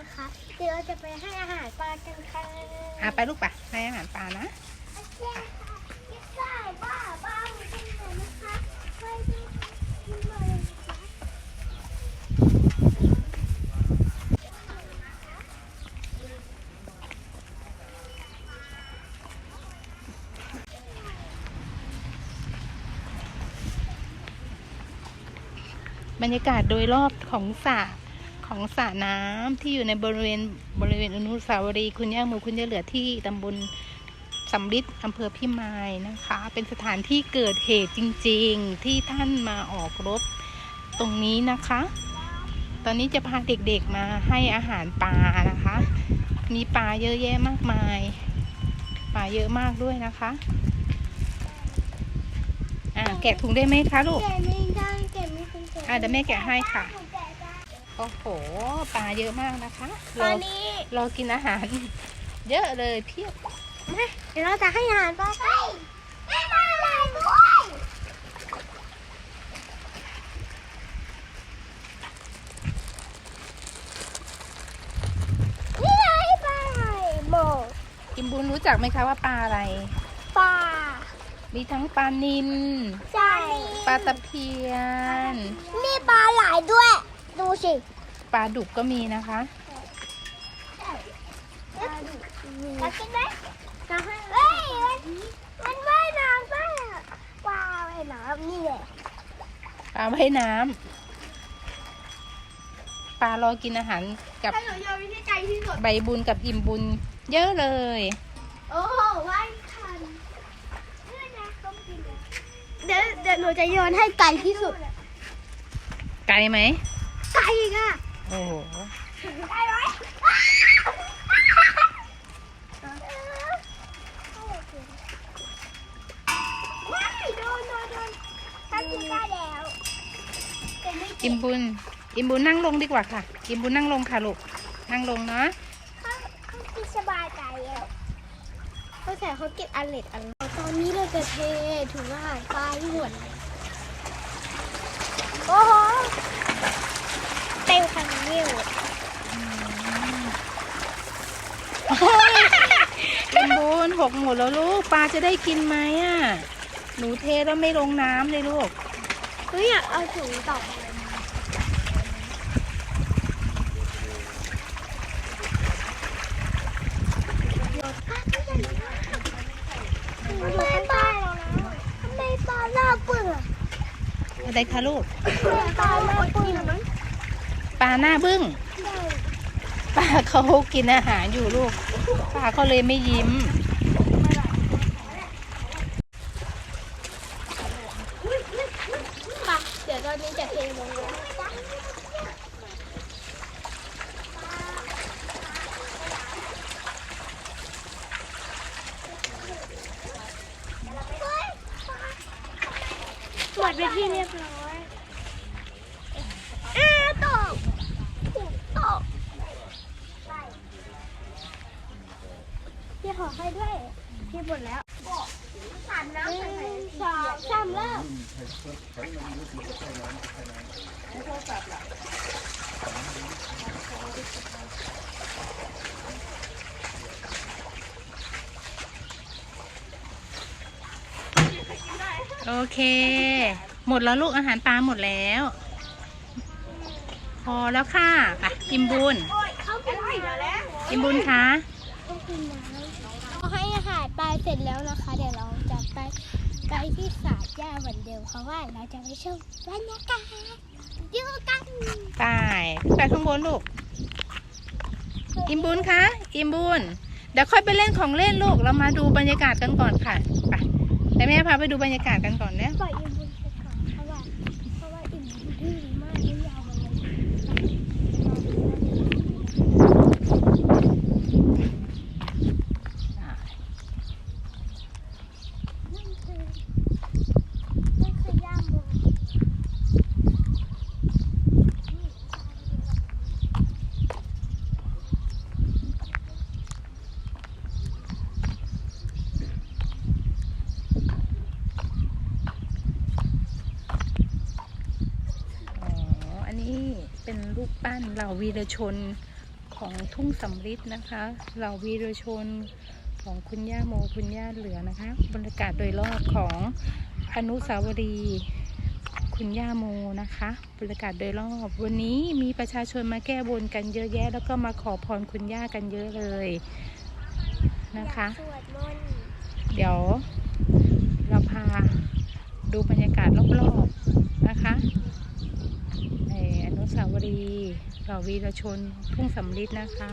นะคะ เดี๋ยวเราจะไปให้อาหารปลากันค่ะอะไปลูกไปให้อาหารปลานะโอเคค่ะไม่ใช่บ้าบ้าอยู่ที่ไหนนะคะไปดูที่มาเลยนะคะบรรยากาศโดยรอบของสระ ของสระน้ำที่อยู่ในบริเวณบริเวณอนุสาวรีย์คุณย่าหมูคุณย่าเหลือที่ตำบลสำริดอำเภอพิมายนะคะ เป็นสถานที่เกิดเหตุจริง ๆ ที่ท่านมาออกรบตรงนี้นะคะ ตอนนี้จะพาเด็กๆมาให้อาหารปลานะคะ มีปลาเยอะแยะมากมาย ปลาเยอะมากด้วยนะคะ อ่าแกะถุงได้ไหมคะลูก แกะไม่ได้แกะไม่เป็นแกะอะเดี๋ยวแม่แกะให้ค่ะหนูแกะได้ โอ้โหปลาเยอะมากนะคะตรออนนี้รอกินอาหาร เยอะเลยเพียบมาเดี๋ยวเราจะให้อาหารปลาไปไม่มาเลยด้วยนี่ไงปลาไหลโบกกิมบุญรู้จักไหมคะว่าปลาอะไร ปลามีทั้งปลานิลใช่ปลาตะเพียนมีปลาไหลด้วย ดูสิปลาดุกก็มีนะคะมากินไหมจะให้เฮ้ยมันมันว่ายน้ำได้อะปลาว่ายน้ำนี่แหละปลาว่ายน้ำปลารอกินอาหารกับถ้าหนูโยนไปที่ไกลที่สุด ใบบุญกับอิ่มบุญ เยอะเลย โอ้โหว่ายทันเนี่ยนะต้องกินเลยเดี๋ยวเดี๋ยวหนูจะโยนให้ไกลที่สุด ไกลไหม ไกลค่ะโอ้โหไกลไหมว้ายโดนโดนโดนกินได้แล้วแต่ไม่เจ็อิ่บมบุญ อิมบุญนั่งลงดีกว่าค่ะ อิมบุญนั่งลงค่ะลูก นั่งลงเนาะเขาเขากินสบายใจอะเขาใส่เขากินอันเล็ดอันตอนนี้เราจะเทถุงอาหารปลาให้หมดโอ้โห หกหมดแล้วลูกปลาจะได้กินไหมอะ หนูเทแล้วไม่ลงน้ำเลยลูกเฮ้ยอยากเอาถุงต่อไปทำไมปลาทำไมปลาหน้าเปื่อยอะไรคะลูกทำไมปลาหน้าเปื่อยปลาหน้าบึ้งปลาเขากินอาหารอยู่ลูกปลาเขาเลยไม่ยิ้ม ปลาเดี๋ยวต อนนี้จะเทลงเลยหมดไปที่เรียบร้อยอ้าตกตกพี่ขอให้ด้วย พี่หมดแล้ว หนึ่งสองสามเริ่มโอเค หมดแล้วลูกอาหารปลาหมดแล้ว พอแล้วค่ะไปกิมบุญเขากินผิดแล้วกิมบุญคะ เขากินน้ำเราให้อาหารปลาเสร็จแล้วนะคะ เดี๋ยวเราจะไปไปที่สาดหญ้าเหมือนเดิมเพราะว่าเราจะไปชมบรรยากาศเยอะกันไปขึ้นไปข้างบนลูก อิมบุญคะ อิมบุญ เดี๋ยวค่อยไปเล่นของเล่นลูก เรามาดูบรรยากาศกันก่อนค่ะ ไปแต่แม่พาไปดูบรรยากาศกันก่อนเนี่ยปล่อยอิมบุญไปก่อนเพราะว่าเพราะว่าอิมบุญดื้อมากไม่ยอมมันเลยนั่นคือนั่นคือย่าโม อ๋อ อันนี้เป็น รูปปั้นเหล่าวีรชนของทุ่งสำริดนะคะ เหล่าวีรชนของคุณย่าโมคุณย่าเหลือนะคะ บรรยากาศโดยรอบของอนุสาวรีย์คุณย่าโมนะคะบรรยากาศโดยรอบ วันนี้มีประชาชนมาแก้บนกันเยอะแยะ แล้วก็มาขอพรคุณย่ากันเยอะเลยนะคะอยากสวดมนต์เดี๋ยวเราพาดูบรรยากาศรอบๆนะคะในอนุ สาวรีย์เหล่าวีรชนทุ่งสำลิดนะคะ